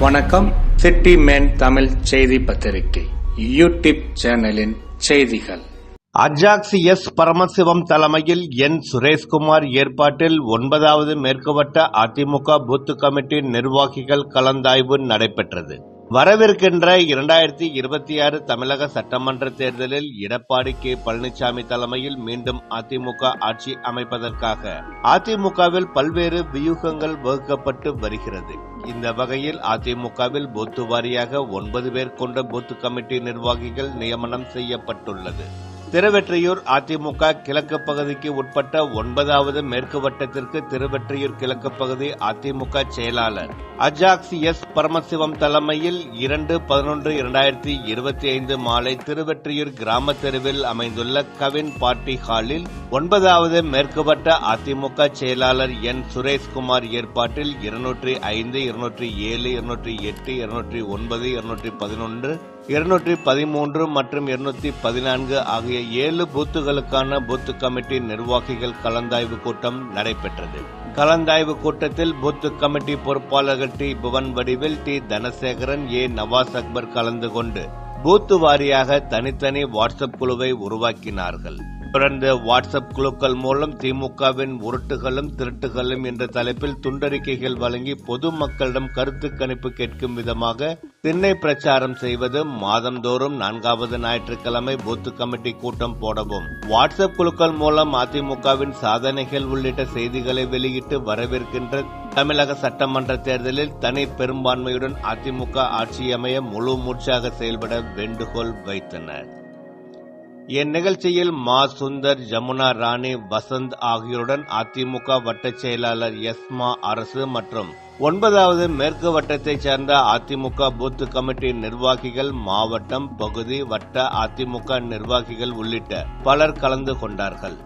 வணக்கம். City man Tamil செய்தி பத்திரிகை யூடியூப் சேனலின் செய்திகள். அஜாக்ஸ் எஸ் பரமசிவம் தலைமையில் என் சுரேஷ்குமார் ஏற்பாட்டில் ஒன்பதாவது மேற்குவட்ட அதிமுக பூத்து கமிட்டி நிர்வாகிகள் கலந்தாய்வு நடைபெற்றது. வரவிருக்கின்ற இரண்டாயிரத்தி இருபத்தி ஆறு தமிழக சட்டமன்ற தேர்தலில் எடப்பாடி கே பழனிசாமி தலைமையில் மீண்டும் அதிமுக ஆட்சி அமைப்பதற்காக அதிமுகவில் பல்வேறு வியூகங்கள் வகுக்கப்பட்டு வருகிறது. இந்த வகையில் அதிமுகவில் பூத்து வாரியாக ஒன்பது பேர் கொண்ட பூத்து கமிட்டி நிர்வாகிகள் நியமனம் செய்யப்பட்டுள்ளது. திருவெற்றியூர் அதிமுக கிழக்கு பகுதிக்கு உட்பட்ட ஒன்பதாவது மேற்கு வட்டத்திற்கு திருவெற்றியூர் கிழக்கு பகுதி அதிமுக செயலாளர். Ajax S. பரமசிவம் தலைமையில் இரண்டு பதினொன்று இரண்டாயிரத்தி இருபத்தி ஐந்து மாலை திருவெற்றியூர் கிராம தெருவில் அமைந்துள்ள கவின் பார்ட்டி ஹாலில் ஒன்பதாவது மேற்கு வட்ட அதிமுக செயலாளர் என். சுரேஷ்குமார் ஏற்பாட்டில் இருநூற்றி ஐந்து இருநூற்றி ஏழு இருநூற்றி எட்டு இருநூற்றி ஒன்பது இருநூற்றி பதினொன்று இருநூற்றி பதிமூன்று மற்றும் இருநூற்றி பதினான்கு ஆகிய ஏழு பூத்துகளுக்கான பூத்து கமிட்டி நிர்வாகிகள் கலந்தாய்வு கூட்டம் நடைபெற்றது. கலந்தாய்வு கூட்டத்தில் பூத்து கமிட்டி பொறுப்பாளர்கள் டி. புவன் வடிவில் டி. தனசேகரன் ஏ. நவாஸ் அக்பர் கலந்து கொண்டு பூத்து வாரியாக தனித்தனி வாட்ஸ்அப் குழுவை உருவாக்கினார்கள். தொடர்ந்து வாட்ஸ்அப் குழுக்கள் மூலம் திமுகவின் உருட்டுகளும் திருட்டுகளும் என்ற தலைப்பில் துண்டறிக்கைகள் வழங்கி பொதுமக்களிடம் கருத்து கணிப்பு கேட்கும் விதமாக திண்ணை பிரச்சாரம் செய்வது மாதந்தோறும் நான்காவது ஞாயிற்றுக்கிழமை பூத்து கமிட்டி கூட்டம் போடவும். வாட்ஸ்அப் குழுக்கள் மூலம் அதிமுகவின் சாதனைகள் உள்ளிட்ட செய்திகளை வெளியிட்டு வரவிருக்கின்ற தமிழக சட்டமன்ற தேர்தலில் தனி பெரும்பான்மையுடன் அதிமுக ஆட்சியமைய முழு மூச்சாக செயல்பட வேண்டுகோள் வைத்தனர். இந்நிகழ்ச்சியில் மா சுந்தர் ஜமுனா ராணி வசந்த் ஆகியோருடன் அதிமுக வட்டச் செயலாளர் எஸ்மா அரசு மற்றும் ஒன்பதாவது மேற்கு வட்டத்தைச் சேர்ந்த அதிமுக பூத்து கமிட்டி நிர்வாகிகள் மாவட்டம் பகுதி வட்ட அதிமுக நிர்வாகிகள் உள்ளிட்ட பலர் கலந்து கொண்டார்கள்.